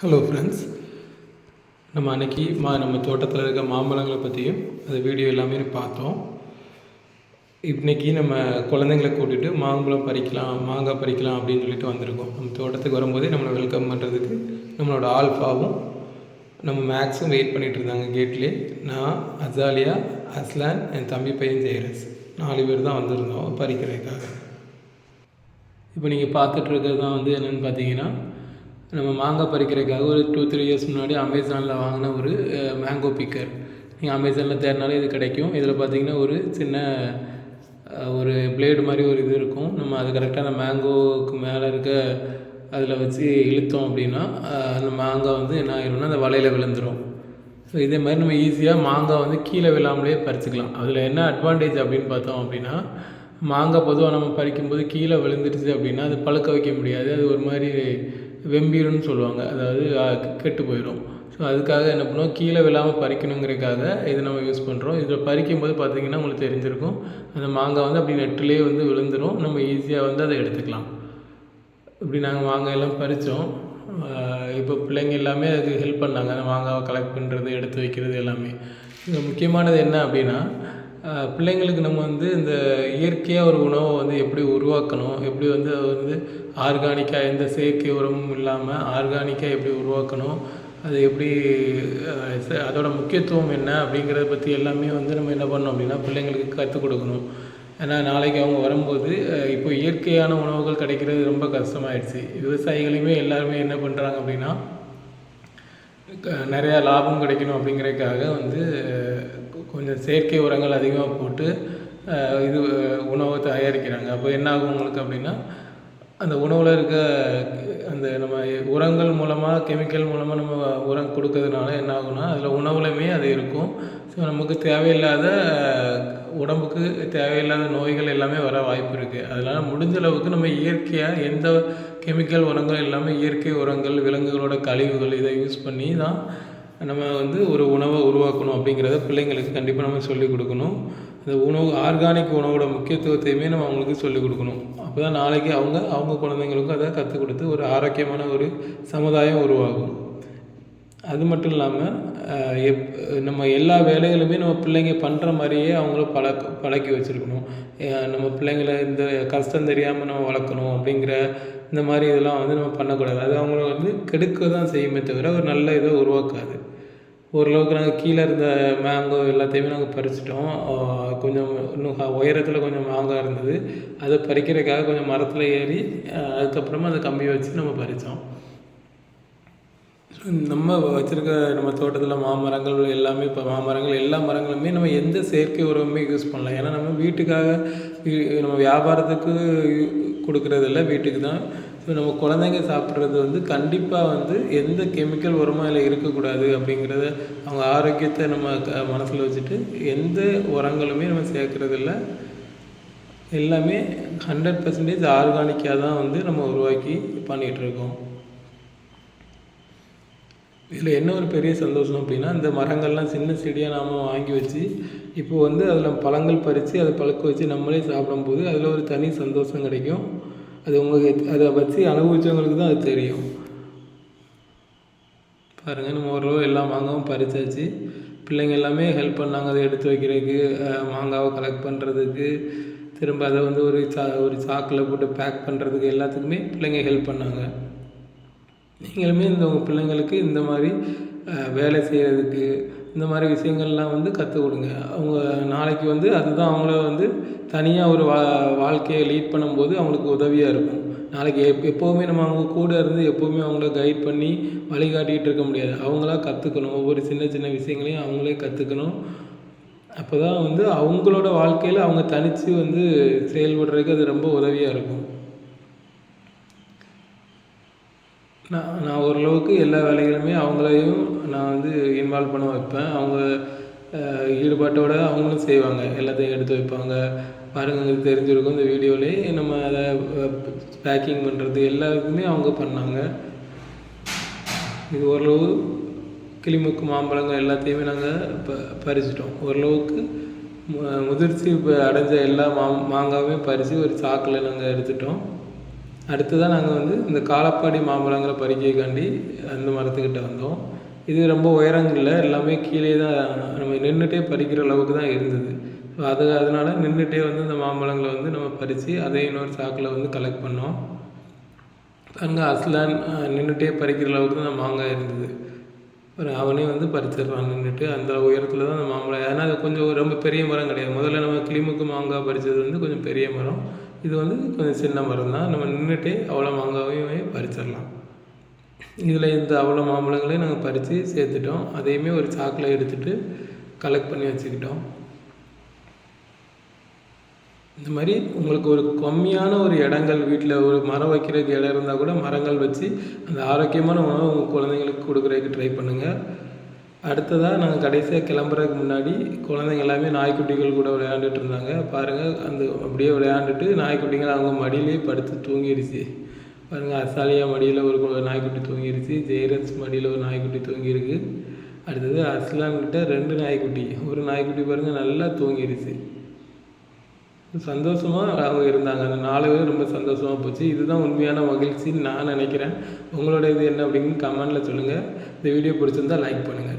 Hello friends நம்ம அன்னைக்கு மா நம்ம தோட்டத்தில் இருக்க மாம்பழங்களை பற்றியும் அந்த வீடியோ எல்லாமே பார்த்தோம். இன்றைக்கி நம்ம குழந்தைங்கள கூட்டிகிட்டு மாம்பழம் பறிக்கலாம் மாங்காய் பறிக்கலாம் அப்படின்னு சொல்லிட்டு வந்திருக்கோம். நம்ம தோட்டத்துக்கு வரும்போதே நம்மளை வெல்கம் பண்ணுறதுக்கு நம்மளோட ஆல்ஃபாவும் நம்ம மேக்ஸும் வெயிட் பண்ணிகிட்டு இருந்தாங்க கேட்லேயே நான் அசாலியா அஸ்லான் என் தம்பி பையன் ஜெயரஸ். நாலு பேர் தான் வந்திருந்தோம் பறிக்கிறதுக்காக. இப்போ நீங்கள் பார்த்துட்டு இருக்கிறது தான் வந்து என்னென்னு பார்த்தீங்கன்னா நம்ம மாங்காய் பறிக்கிறதுக்காக ஒரு டூ த்ரீ இயர்ஸ் முன்னாடி அமேசானில் வாங்கின ஒரு மேங்கோ பிக்கர் நீங்கள் அமேசானில் தேடினாலே இது கிடைக்கும். இதில் பார்த்தீங்கன்னா ஒரு சின்ன ஒரு பிளேடு மாதிரி ஒரு இது இருக்கும். நம்ம அது கரெக்டாக அந்த மேங்கோவுக்கு மேலே இருக்க அதில் வச்சு இழுத்தோம் அப்படின்னா அந்த மாங்காய் வந்து என்ன ஆயிரும்னா அந்த வலையில் விழுந்துடும் ஸோ இதே மாதிரி நம்ம ஈஸியாக மாங்காய் வந்து கீழே விழாமலே பறிச்சுக்கலாம். அதில் என்ன அட்வான்டேஜ் அப்படின்னு பார்த்தோம் அப்படின்னா மாங்காய் பொதுவாக நம்ம பறிக்கும்போது கீழே விழுந்துடுச்சு அப்படின்னா அது பழுக்க வைக்க முடியாது. அது ஒரு மாதிரி வெம்பீருன்னு சொல்லுவாங்க. அதாவது கெட்டு போயிடும் ஸோ அதுக்காக என்ன பண்ணுவோம்? கீழே விழாமல் பறிக்கணுங்கிறதுக்காக இது நம்ம யூஸ் பண்ணுறோம் இதில் பறிக்கும்போது பார்த்திங்கன்னா உங்களுக்கு தெரிஞ்சிருக்கும். அந்த மாங்காய் வந்து அப்படி நெட்டிலே வந்து விழுந்துடும் நம்ம ஈஸியாக வந்து அதை எடுத்துக்கலாம். இப்படி நாங்கள் மாங்காய் எல்லாம் பறித்தோம் இப்போ பிள்ளைங்க எல்லாமே அதுக்கு ஹெல்ப் பண்ணாங்க. அந்த மாங்காவை கலெக்ட் பண்ணுறது எடுத்து வைக்கிறது எல்லாமே. முக்கியமானது என்ன அப்படின்னா பிள்ளைங்களுக்கு நம்ம வந்து இந்த இயற்கையாக ஒரு உணவை வந்து எப்படி உருவாக்கணும்? எப்படி வந்து அது வந்து ஆர்கானிக்காக எந்த செயற்கை உரமும் இல்லாமல் ஆர்கானிக்காக எப்படி உருவாக்கணும்? அது எப்படி அதோட முக்கியத்துவம் என்ன? அப்படிங்கிறத பற்றி எல்லாமே வந்து நம்ம என்ன பண்ணோம் அப்படின்னா பிள்ளைங்களுக்கு கற்றுக் கொடுக்கணும். ஏன்னா நாளைக்கு அவங்க வரும்போது இப்போ இயற்கையான உணவுகள் கிடைக்கிறது ரொம்ப கஷ்டமாயிடுச்சு. விவசாயிகளையுமே எல்லாருமே என்ன பண்ணுறாங்க அப்படின்னா க- நிறையா லாபம் கிடைக்கணும் அப்படிங்கிறதுக்காக வந்து கொஞ்சம் செயற்கை உரங்கள் அதிகமாக போட்டு இது உணவை தயாரிக்கிறாங்க. அப்போ என்ன ஆகும் உங்களுக்கு அப்படின்னா அந்த உணவில் இருக்க அந்த நம்ம உரங்கள் மூலமாக கெமிக்கல் மூலமாக நம்ம உரம் கொடுக்கறதுனால என்ன ஆகும்னா அதில் உணவுலையுமே அது இருக்கும். ஸோ நமக்கு தேவையில்லாத உடம்புக்கு தேவையில்லாத நோய்கள் எல்லாமே வர வாய்ப்பு இருக்குது அதனால் முடிஞ்ச அளவுக்கு நம்ம இயற்கையாக எந்த கெமிக்கல் உரங்கள் இல்லாமல் இயற்கை உரங்கள் விலங்குகளோட கழிவுகள் இதை யூஸ் பண்ணி தான் நம்ம வந்து ஒரு உணவை உருவாக்கணும் அப்படிங்கிறத பிள்ளைங்களுக்கு கண்டிப்பாக நம்ம சொல்லிக் கொடுக்கணும். அந்த உணவு ஆர்கானிக் உணவோட முக்கியத்துவத்தையுமே நம்ம அவங்களுக்கு சொல்லிக் கொடுக்கணும். அப்போ தான் நாளைக்கு அவங்க அவங்க குழந்தைங்களுக்கும் அதை கற்றுக் கொடுத்து ஒரு ஆரோக்கியமான ஒரு சமுதாயம் உருவாகும். அது மட்டும் இல்லாமல் எப் நம்ம எல்லா வேலைகளுமே நம்ம பிள்ளைங்க பண்ணுற மாதிரியே அவங்கள பழக்க பழக்கி வச்சுருக்கணும். நம்ம பிள்ளைங்களை இந்த கஷ்டம் தெரியாமல் நம்ம வளர்க்கணும் அப்படிங்கிற இந்த மாதிரி இதெல்லாம் வந்து நம்ம பண்ணக்கூடாது. அது அவங்கள வந்து கெடுக்க தான் செய்யுமே தவிர ஒரு நல்ல இதை உருவாக்காது. ஓரளவுக்கு நாங்கள் கீழே இருந்த மேங்கோ எல்லாத்தையுமே நாங்கள் பறிச்சிட்டோம். கொஞ்சம் இன்னும் உயரத்தில் கொஞ்சம் மாங்காய் இருந்தது. அதை பறிக்கிறதுக்காக கொஞ்சம் மரத்தில் ஏறி அதுக்கப்புறமா அதை கம்பி வச்சு நம்ம பறித்தோம் நம்ம வச்சுருக்க நம்ம தோட்டத்தில் மாமரங்கள் எல்லாமே இப்போ மாமரங்கள் எல்லா மரங்களுமே நம்ம எந்த செயற்கை உரமுமே யூஸ் பண்ணலாம் ஏன்னா நம்ம வீட்டுக்காக நம்ம வியாபாரத்துக்கு கொடுக்கறது இல்லை வீட்டுக்கு தான். ஸோ நம்ம குழந்தைங்க சாப்பிட்றது வந்து கண்டிப்பாக வந்து எந்த கெமிக்கல் உரமும் அதில் இருக்கக்கூடாது அப்படிங்கிறத அவங்க ஆரோக்கியத்தை நம்ம க மனசில் வச்சுட்டு எந்த உரங்களுமே நம்ம சேர்க்கறது எல்லாமே ஹண்ட்ரட் பர்சன்டேஜ் ஆர்கானிக்காக தான் வந்து நம்ம உருவாக்கி பண்ணிகிட்ருக்கோம் இதில் என்ன ஒரு பெரிய சந்தோஷம் அப்படின்னா இந்த மரங்கள்லாம் சின்ன செடியாக நாம் வாங்கி வச்சு இப்போ வந்து அதில் பழங்கள் பறித்து அதை பழுக்க வச்சு நம்மளே சாப்பிடும்போது அதில் ஒரு தனி சந்தோஷம் கிடைக்கும். அது உங்களுக்கு அதை வச்சு அனுபவித்தவங்களுக்கு தான் அது தெரியும். பாருங்கள் நம்ம ஓரளவு எல்லா மாங்காவும் பறிச்சாச்சு. பிள்ளைங்க எல்லாமே ஹெல்ப் பண்ணாங்க. அதை எடுத்து வைக்கிறதுக்கு மாங்காவை கலெக்ட் பண்ணுறதுக்கு திரும்ப அதை வந்து ஒரு சா ஒரு சாக்கில் போட்டு பேக் பண்ணுறதுக்கு எல்லாத்துக்குமே பிள்ளைங்க ஹெல்ப் பண்ணாங்க. நீங்களுமே இந்த உங்கள் பிள்ளைங்களுக்கு இந்த மாதிரி வேலை செய்கிறதுக்கு இந்த மாதிரி விஷயங்கள்லாம் வந்து கற்றுக் கொடுங்க. அவங்க நாளைக்கு வந்து அதுதான் அவங்கள வந்து தனியாக ஒரு வா வாழ்க்கையை லீட் பண்ணும்போது அவங்களுக்கு உதவியாக இருக்கும். நாளைக்கு எப் எப்போவுமே நம்ம அவங்க கூட இருந்து எப்போவுமே அவங்கள கைட் பண்ணி வழிகாட்டிகிட்டு இருக்க முடியாது. அவங்களா கற்றுக்கணும் ஒவ்வொரு சின்ன சின்ன விஷயங்களையும் அவங்களே கற்றுக்கணும் அப்போ தான் வந்து அவங்களோட வாழ்க்கையில் அவங்க தனித்து வந்து செயல்படுறதுக்கு அது ரொம்ப உதவியாக இருக்கும். நான் நான் ஓரளவுக்கு எல்லா வேலைகளுமே அவங்களையும் நான் வந்து இன்வால்வ் பண்ண வைப்பேன். அவங்க ஈடுபாட்டோடு ஈடுபாட்டோட அவங்களும் செய்வாங்க. எல்லாத்தையும் எடுத்து வைப்பாங்க. பாருங்க உங்களுக்கு தெரிஞ்சிருக்கும் இந்த வீடியோவிலே நம்ம அதை பேக்கிங் பண்ணுறது எல்லாத்துக்குமே அவங்க பண்ணாங்க. இது ஓரளவு கிளிமுக்கு மாம்பழங்கள் எல்லாத்தையுமே நாங்கள் ப பறிச்சிட்டோம். ஓரளவுக்கு முதிர்ச்சி இப்போ அடைஞ்ச எல்லா மா மாங்காவையும் பறித்து ஒரு சாக்கில் நாங்கள் எடுத்துட்டோம். அடுத்ததாக நாங்கள் வந்து இந்த காலப்பாடி மாம்பழங்களை பறிக்கைக்காண்டி அந்த மரத்துக்கிட்ட வந்தோம். இது ரொம்ப உயரங்களில் எல்லாமே கீழே தான் நம்ம நின்றுட்டே பறிக்கிற அளவுக்கு தான் இருந்தது. ஸோ அது அதனால் நின்றுட்டே வந்து இந்த மாம்பழங்களை வந்து நம்ம பறித்து அதே இன்னொரு சாக்கில் வந்து கலெக்ட் பண்ணோம். அங்கே அஸ்லான் நின்றுட்டே பறிக்கிற அளவுக்கு தான் மாங்காய் இருந்தது. அப்புறம் அவனே வந்து பறிச்சிடுறான் நின்றுட்டு அந்த உயரத்தில் தான் அந்த மாம்பழம். ஏன்னா அது கொஞ்சம் ரொம்ப பெரிய மரம் கிடையாது. முதல்ல நம்ம கிளிமுக்கு மாங்காய் பறித்தது வந்து கொஞ்சம் பெரிய மரம். இது வந்து கொஞ்சம் சின்ன மரம் தான் நம்ம நின்றுட்டே அவ்வளோ மாங்காவையுமே பறிச்சிடலாம். இதில் இந்த அவ்வளோ மாம்பழங்களையும் நாங்கள் பறித்து சேர்த்துட்டோம். அதையுமே ஒரு சாக்கில் எடுத்துகிட்டு கலெக்ட் பண்ணி வச்சுக்கிட்டோம். இந்த மாதிரி உங்களுக்கு ஒரு கம்மியான ஒரு இடங்கள் வீட்டில் ஒரு மரம் வைக்கிறதுக்கு இடம் இருந்தால் கூட மரங்கள் வச்சு அந்த ஆரோக்கியமான உணவு உங்கள் குழந்தைங்களுக்கு கொடுக்குறதுக்கு ட்ரை பண்ணுங்கள் அடுத்ததாக நாங்கள் கடைசியாக கிளம்புறதுக்கு முன்னாடி குழந்தைங்க எல்லாமே நாய்க்குட்டிகள் கூட விளையாண்டுட்டு இருந்தாங்க. பாருங்கள் அந்த அப்படியே விளையாண்டுட்டு நாய்க்குட்டிகள் அவங்க மடியிலே படுத்து தூங்கிடுச்சு பாருங்கள் அசாலியா மடியில் ஒரு நாய்க்குட்டி தூங்கிடுச்சு ஜெயரன்ஸ் மடியில் ஒரு நாய்க்குட்டி தூங்கியிருக்கு. அடுத்தது அஸ்லான்கிட்ட ரெண்டு நாய்க்குட்டி. ஒரு நாய்க்குட்டி பாருங்கள் நல்லா தூங்கிடுச்சு சந்தோஷமாக அவங்க இருந்தாங்க. அந்த நாலு பேர் ரொம்ப சந்தோஷமாக போச்சு. இதுதான் உண்மையான மகிழ்ச்சின்னு நான் நினைக்கிறேன். உங்களோட இது என்ன அப்படின்னு கமெண்டில் சொல்லுங்கள் இந்த வீடியோ பிடிச்சிருந்தால் லைக் பண்ணுங்கள்